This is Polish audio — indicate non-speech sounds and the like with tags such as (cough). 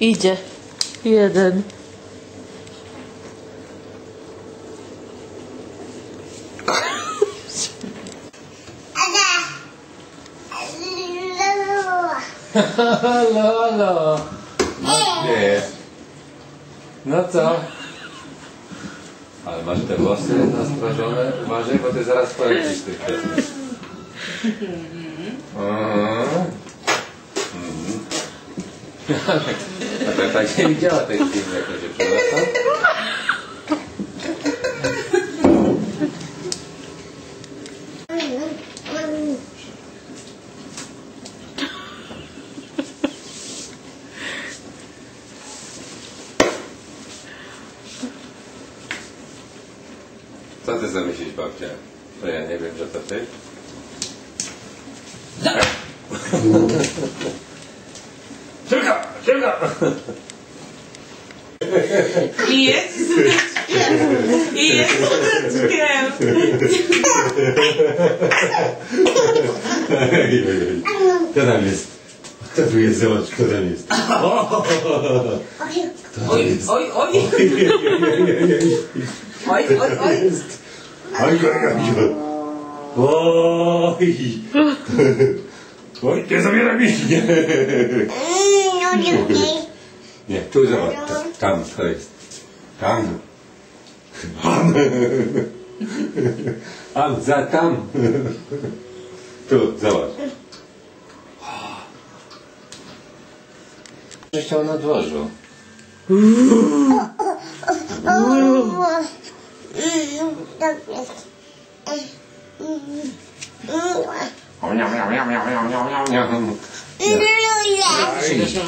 Idzie. Jeden. Halo, halo. No. No co? Ale masz te włosy nastrożone. Uważaj, bo ty zaraz polecisz tych kwiatów. Mhm. Mhm. (laughs) A to tak nie widziała tej filmu, jak to się przewraca? Co ty zamyślisz, babcia? To ja nie wiem, że to ty? (laughs) Szybko! I jest cudeczkiem. I jest ej. Kto tam jest? Kto tu jest? Zobacz, kto tam jest. Kto tam Oj, jest? oj, oj. Oj, oj, oj. Jest. Oj, oj, oj. Oj. Oj, nie zabieraj mi. (laughs) Nie. Nie, tu zobacz. Tam, to jest. Tam. Tam. Tam, (laughs) za tam. Tu, zobacz. Że chciał na dworzu. Miau, miau, miau, miau, miau, miau, miau. Przynieś